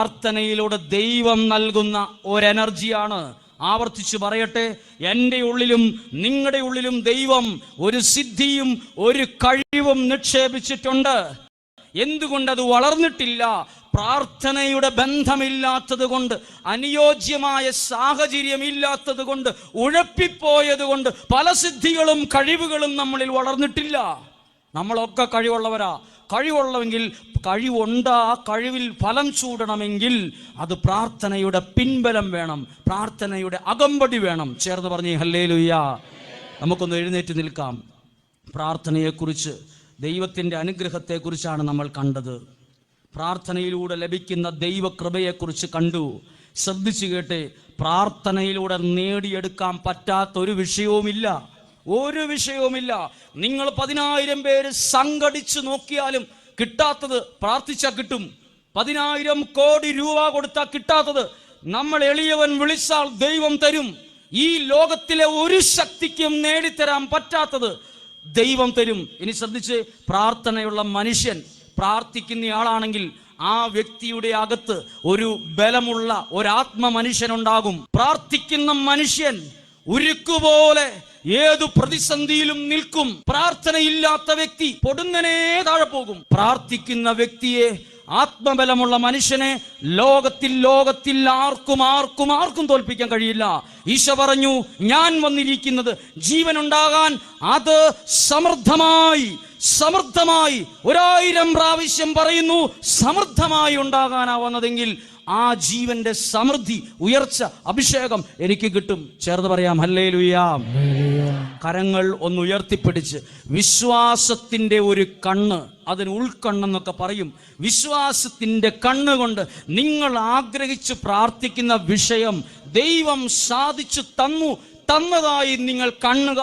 പ്രാർത്ഥനയിലൂടെ ദൈവം നൽകുന്ന ഒരു എനർജിയാണ് ആവർത്തിച്ച് പറയട്ടെ എന്റെ ഉള്ളിലും നിങ്ങളുടെ ഉള്ളിലും ദൈവം ഒരു സിദ്ധിയും ഒരു കഴിവും നിക്ഷേപിച്ചിട്ടുണ്ട്. എന്തുകൊണ്ടത് വളർന്നിട്ടില്ല? പ്രാർത്ഥനയുടെ ബന്ധമില്ലാത്തത് കൊണ്ട് അനുയോജ്യമായ സാഹചര്യം ഇല്ലാത്തത് കൊണ്ട് ഉഴപ്പിപ്പോയത് കൊണ്ട് പല സിദ്ധികളും കഴിവുകളും നമ്മളിൽ വളർന്നിട്ടില്ല. നമ്മളൊക്കെ കഴിവുള്ളവരാ. കഴിവുള്ളവെങ്കിൽ കഴിവുണ്ട് ആ കഴിവിൽ ഫലം ചൂടണമെങ്കിൽ അത് പ്രാർത്ഥനയുടെ പിൻബലം വേണം പ്രാർത്ഥനയുടെ അകമ്പടി വേണം. ചേർന്ന് പറഞ്ഞേ ഹല്ലേ ലുയ്യ നമുക്കൊന്ന് എഴുന്നേറ്റ് നിൽക്കാം. പ്രാർത്ഥനയെക്കുറിച്ച് ദൈവത്തിന്റെ അനുഗ്രഹത്തെക്കുറിച്ചാണ് നമ്മൾ കണ്ടത്. പ്രാർത്ഥനയിലൂടെ ലഭിക്കുന്ന ദൈവകൃപയെക്കുറിച്ച് കണ്ടു. ശ്രദ്ധിച്ചു കേട്ടെ പ്രാർത്ഥനയിലൂടെ നേടിയെടുക്കാൻ പറ്റാത്ത ഒരു വിഷയവുമില്ല. ഒരു വിഷയവുമില്ല. നിങ്ങൾ പതിനായിരം പേര് സംഘടിച്ച് നോക്കിയാലും കിട്ടാത്തത് പ്രാർത്ഥിച്ചാൽ കിട്ടും. പതിനായിരം കോടി രൂപ കൊടുത്താൽ കിട്ടാത്തത് നമ്മൾ എളിയവൻ വിളിച്ചാൽ ദൈവം തരും. ഈ ലോകത്തിലെ ഒരു ശക്തിക്കും നേടിത്തരാൻ പറ്റാത്തത് ദൈവം തരും. ഇനി ശ്രദ്ധിച്ച് പ്രാർത്ഥനയുള്ള മനുഷ്യൻ പ്രാർത്ഥിക്കുന്നയാളാണെങ്കിൽ ആ വ്യക്തിയുടെ അകത്ത് ഒരു ബലമുള്ള ഒരാത്മ മനുഷ്യനുണ്ടാകും. പ്രാർത്ഥിക്കുന്ന മനുഷ്യൻ ഉരുക്കുപോലെ ഏതു പ്രതിസന്ധിയിലും നിൽക്കും. പ്രാർത്ഥനയില്ലാത്ത വ്യക്തി പൊടുന്നനെ താഴെ പോകും. പ്രാർത്ഥിക്കുന്ന വ്യക്തിയെ ആത്മബലമുള്ള മനുഷ്യനെ ലോകത്തിൽ ലോകത്തിൽ ആർക്കും ആർക്കും ആർക്കും തോൽപ്പിക്കാൻ കഴിയില്ല. ഈശോ പറഞ്ഞു ഞാൻ വന്നിരിക്കുന്നത് ജീവനുണ്ടാകാൻ അത് സമൃദ്ധമായി സമൃദ്ധമായി ഒരായിരം പ്രാവശ്യം പറയുന്നു സമൃദ്ധമായി ഉണ്ടാകാനാവുന്നതെങ്കിൽ ആ ജീവന്റെ സമൃദ്ധി ഉയർച്ച അഭിഷേകം എനിക്ക് കിട്ടും. ചേർന്ന് പറയാം ഹല്ലേ ലുയാം കരങ്ങൾ ഒന്ന് ഉയർത്തിപ്പിടിച്ച് വിശ്വാസത്തിന്റെ ഒരു കണ്ണ് അതിന് ഉൾക്കണ്ണെന്നൊക്കെ പറയും. വിശ്വാസത്തിന്റെ കണ്ണുകൊണ്ട് നിങ്ങൾ ആഗ്രഹിച്ച് പ്രാർത്ഥിക്കുന്ന വിഷയം ദൈവം സാധിച്ചു തന്നു തന്നതായി നിങ്ങൾ കാണുക.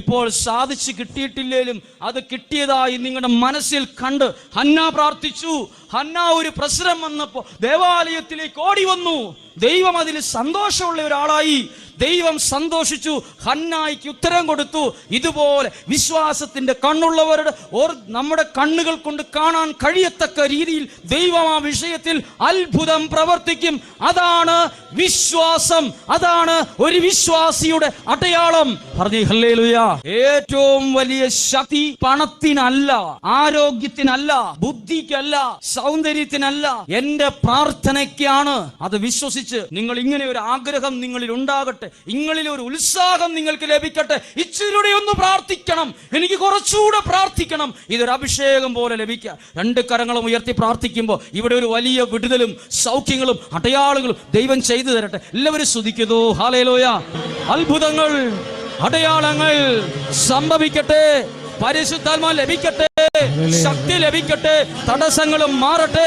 ഇപ്പോൾ സാധിച്ചു കിട്ടിയിട്ടില്ലേലും അത് കിട്ടിയതായി നിങ്ങളുടെ മനസ്സിൽ കണ്ട് ഹന്ന പ്രാർത്ഥിച്ചു. ഹന്ന ഒരു പ്രസരം വന്നപ്പോൾ ദേവാലയത്തിലേക്ക് ഓടി വന്നു. ദൈവം അതിൽ സന്തോഷമുള്ള ഒരാളായി. ദൈവം സന്തോഷിച്ചു ഹന്നായിക്ക് ഉത്തരം കൊടുത്തു. ഇതുപോലെ വിശ്വാസത്തിന്റെ കണ്ണുള്ളവരുടെ ഓർ നമ്മുടെ കണ്ണുകൾ കൊണ്ട് കാണാൻ കഴിയത്തക്ക രീതിയിൽ ദൈവം ആ വിഷയത്തിൽ അത്ഭുതം പ്രവർത്തിക്കും. അതാണ് വിശ്വാസം. അതാണ് ഒരു വിശ്വാസിയുടെ അടയാളം. പറഞ്ഞു ഹല്ലേലൂയ. ഏറ്റവും വലിയ ശക്തി പണത്തിനല്ല ആരോഗ്യത്തിനല്ല ബുദ്ധിക്കല്ല സൗന്ദര്യത്തിനല്ല. എന്റെ പ്രാർത്ഥനയ്ക്കാണ് അത് വിശ്വസിച്ച് നിങ്ങൾ ഇങ്ങനെ ഒരു ആഗ്രഹം നിങ്ങളിൽ ഉണ്ടാകട്ടെ. ഇങ്ങളിൽ ഒരു ഉത്സാഹം നിങ്ങൾക്ക് ലഭിക്കട്ടെ. ഇച്ചിരി ഒന്ന് പ്രാർത്ഥിക്കണം. എനിക്ക് കുറച്ചുകൂടെ പ്രാർത്ഥിക്കണം. ഇതൊരു അഭിഷേകം പോലെ ലഭിക്കുക രണ്ട് കരങ്ങളും ഉയർത്തി പ്രാർത്ഥിക്കുമ്പോൾ ഇവിടെ ഒരു വലിയ വിടുതലും സൗഖ്യങ്ങളും അടയാളങ്ങളും ദൈവം ചെയ്തു തരട്ടെ. എല്ലാവരും സ്തുതിക്കുന്നു. ഹാലയിലോയ അത്ഭുതങ്ങൾ അടയാളങ്ങൾ സംഭവിക്കട്ടെ. പരിശുദ്ധാത്മാ ലഭിക്കട്ടെ. ശക്തി ലഭിക്കട്ടെ. തടസ്സങ്ങളും മാറട്ടെ.